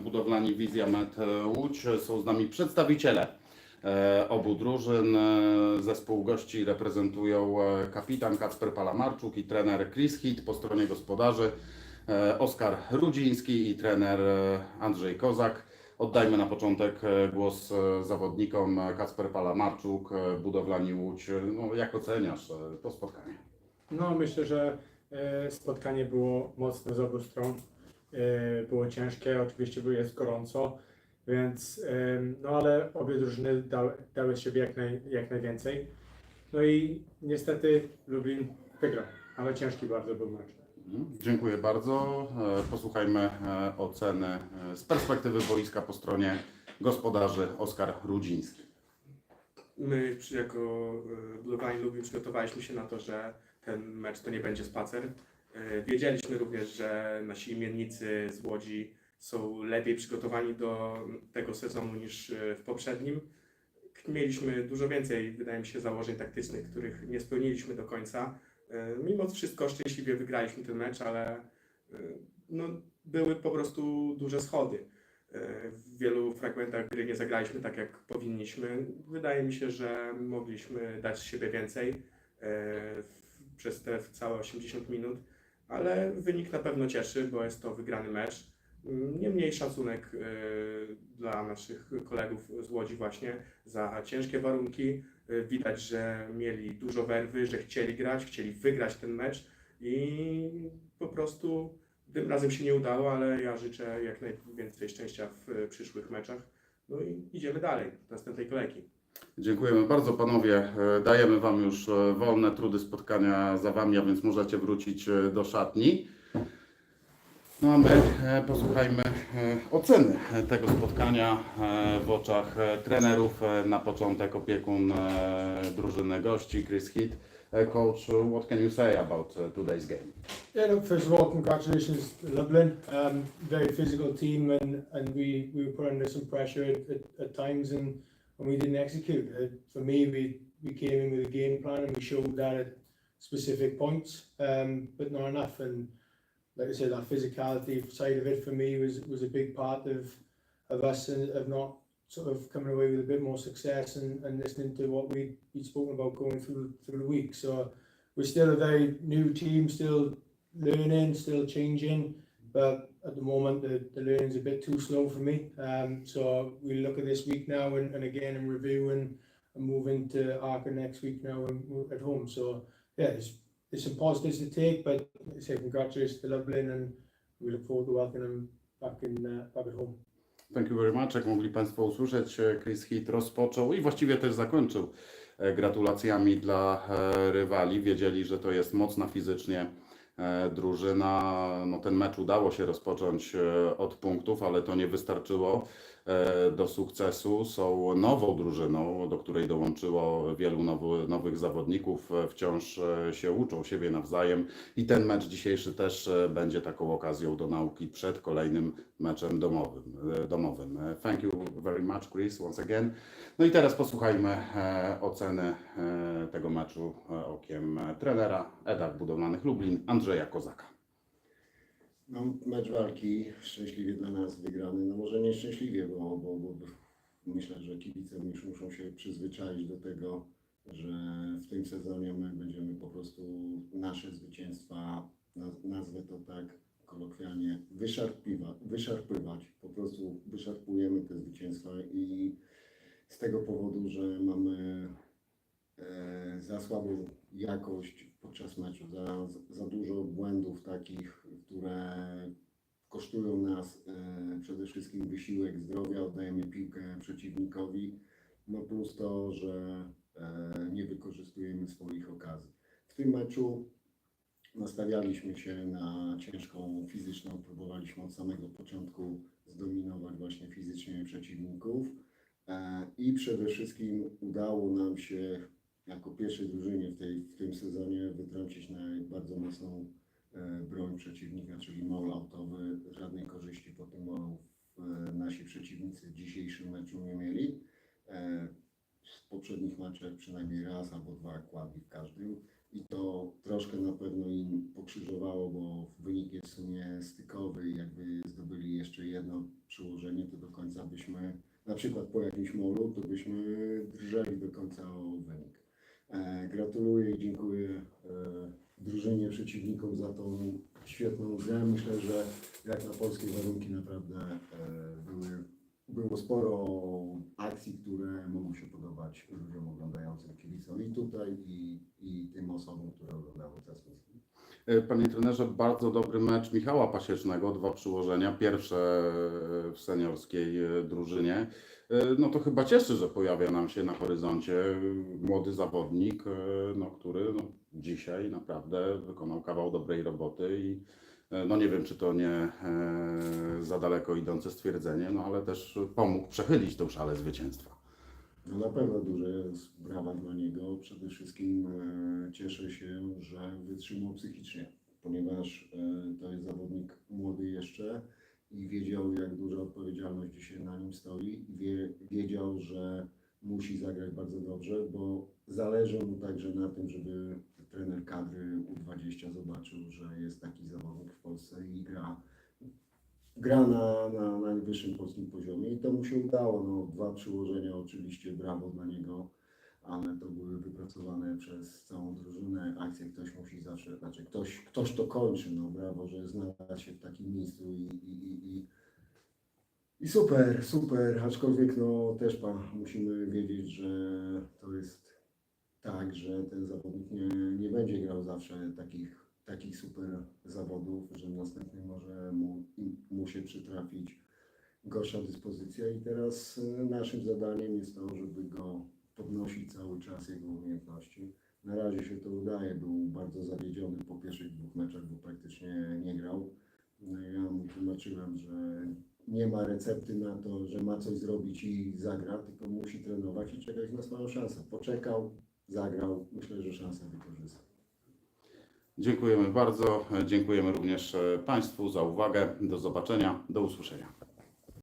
budowlani Wizja Med e, Łódź. Są z nami przedstawiciele e, obu drużyn. E, Zespół gości reprezentują kapitan Kacper Palamarczuk i trener Chris Hit po stronie gospodarzy. Oskar Rudziński i trener Andrzej Kozak. Oddajmy na początek głos zawodnikom. Kacper Palamarczuk, budowlani Łódź. No, jak oceniasz to spotkanie? No myślę, że spotkanie było mocne z obu stron. E, Było ciężkie, oczywiście było jest gorąco, więc no ale obie drużyny dały, dały z siebie jak, naj, jak najwięcej. No i niestety Lublin wygrał, ale ciężki bardzo był mecz. Mhm, Dziękuję bardzo. E, Posłuchajmy e, oceny z perspektywy boiska po stronie gospodarzy Oskar Rudziński. My jako budowlani Lublin przygotowaliśmy się na to, że ten mecz to nie będzie spacer. E, Wiedzieliśmy również, że nasi imiennicy z Łodzi są lepiej przygotowani do tego sezonu niż e, w poprzednim. Mieliśmy dużo więcej, wydaje mi się, założeń taktycznych, których nie spełniliśmy do końca. E, Mimo wszystko szczęśliwie wygraliśmy ten mecz, ale no, były po prostu duże schody. W wielu fragmentach gry nie zagraliśmy tak, jak powinniśmy. Wydaje mi się, że mogliśmy dać z siebie więcej przez te całe 80 minut, ale wynik na pewno cieszy, bo jest to wygrany mecz. Niemniej szacunek e, dla naszych kolegów z Łodzi właśnie za ciężkie warunki. E, Widać, że mieli dużo werwy, że chcieli grać, chcieli wygrać ten mecz i po prostu tym razem się nie udało, ale ja życzę jak najwięcej szczęścia w przyszłych meczach. No i idziemy dalej, do następnej kolejki. Dziękujemy bardzo panowie. E, Dajemy Wam już e, wolne trudy spotkania za Wami, a więc możecie wrócić e, do szatni. No a my posłuchajmy oceny tego spotkania w oczach trenerów. Na początek opiekun drużyny gości, Chris Heath. E, Coach, what can you say about today's game? Yeah, look, first of all, congratulations Lublin. Um, very physical team, and, and we, we were put under some pressure at, at, at times, and, and we didn't execute. Uh, for me, we, we came in with a game plan, and we showed that at specific points, um, but not enough. And like I said, that physicality side of it for me was was a big part of of us and of not sort of coming away with a bit more success and, and listening to what we we'd spoken about going through through the week. So we're still a very new team, still learning, still changing, but at the moment the, the learning's a bit too slow for me. Um, so we look at this week now and, and again and review and, and move Arca next week now and at home. So yeah, there's some positives to take, but I say congratulations to Lublin and we look forward to welcoming them back in uh, back at home. Thank you very much. Jak mogli Państwo usłyszeć, e, Chris Heath rozpoczął i właściwie też zakończył e, gratulacjami dla e, rywali. Wiedzieli, że to jest mocna fizycznie drużyna. No, ten mecz udało się rozpocząć e, od punktów, ale to nie wystarczyło e, do sukcesu. Są nową drużyną, do której dołączyło wielu nowy, nowych zawodników. E, Wciąż e, się uczą siebie nawzajem i ten mecz dzisiejszy też e, będzie taką okazją do nauki przed kolejnym meczem domowym. e, domowym. E, Thank you very much, Chris, once again. No i teraz posłuchajmy e, oceny e, tego meczu e, okiem e, trenera Edak Budowlanych Lublin, Andrzeja Kozaka. No, mecz walki szczęśliwie dla nas wygrany. No może nieszczęśliwie, bo, bo, bo myślę, że kibice już muszą się przyzwyczaić do tego, że w tym sezonie my będziemy po prostu nasze zwycięstwa, naz- nazwę to tak kolokwialnie, wyszarpiwa, wyszarpywać. Po prostu wyszarpujemy te zwycięstwa i z tego powodu, że mamy e, za słabą jakość podczas meczu, za, za dużo błędów takich, które kosztują nas e, przede wszystkim wysiłek zdrowia, oddajemy piłkę przeciwnikowi, no plus to, że e, nie wykorzystujemy swoich okazji. W tym meczu nastawialiśmy się na ciężką fizyczną, próbowaliśmy od samego początku zdominować właśnie fizycznie przeciwników e, i przede wszystkim udało nam się jako pierwszej drużynie w, tej, w tym sezonie wytrącić na bardzo mocną broń przeciwnika, czyli maul autowy. Żadnej korzyści po tym maulu e, nasi przeciwnicy w dzisiejszym meczu nie mieli. E, w poprzednich meczach przynajmniej raz albo dwa kładli w każdym. i to troszkę na pewno im pokrzyżowało, bo wynik jest w sumie stykowy jakby zdobyli jeszcze jedno przyłożenie, to do końca byśmy, na przykład po jakimś molu, to byśmy drżeli do końca o wynik. E, gratuluję i dziękuję e, drużynie przeciwnikom za tą świetną grę. Myślę, że jak na polskie warunki naprawdę e, były, było sporo akcji, które mogły się podobać ludziom oglądającym kibicom i tutaj i, i tym osobom, które oglądały transmisję. E, Panie trenerze, bardzo dobry mecz Michała Pasiecznego, dwa przyłożenia, pierwsze w seniorskiej e, drużynie. E, No to chyba cieszy, że pojawia nam się na horyzoncie e, młody zawodnik, e, no, który no, dzisiaj naprawdę wykonał kawał dobrej roboty i e, no nie wiem, czy to nie e, za daleko idące stwierdzenie, no ale też pomógł przechylić tą szalę zwycięstwa. No na pewno duże brawa dla niego. Przede wszystkim e, cieszę się, że wytrzymał psychicznie, ponieważ to jest zawodnik młody jeszcze i wiedział, jak duża odpowiedzialność dzisiaj na nim stoi wie, wiedział, że musi zagrać bardzo dobrze, bo zależy mu także na tym, żeby trener kadry U20 zobaczył, że jest taki zawodnik w Polsce i gra gra na, na najwyższym polskim poziomie i to mu się udało. No, dwa przyłożenia oczywiście, brawo dla niego, ale to były wypracowane przez całą drużynę. Akcję ktoś musi zawsze, znaczy ktoś, ktoś to kończy, no brawo, że znalazł się w takim miejscu i, i, i, i, i super, super, aczkolwiek no też pa, musimy wiedzieć, że to jest tak, że ten zawodnik nie, nie będzie grał zawsze takich, takich super zawodów, że następnie może mu, mu się przytrafić gorsza dyspozycja i teraz e, naszym zadaniem jest to, żeby go podnosić cały czas jego umiejętności. Na razie się to udaje, był bardzo zawiedziony po pierwszych dwóch meczach, bo praktycznie nie grał. No ja mu tłumaczyłem, że nie ma recepty na to, że ma coś zrobić i zagra, tylko musi trenować i czekać na swoją szansę. Poczekał, zagrał, myślę, że szansę wykorzystał. Dziękujemy bardzo. Dziękujemy również e, Państwu za uwagę. Do zobaczenia, do usłyszenia.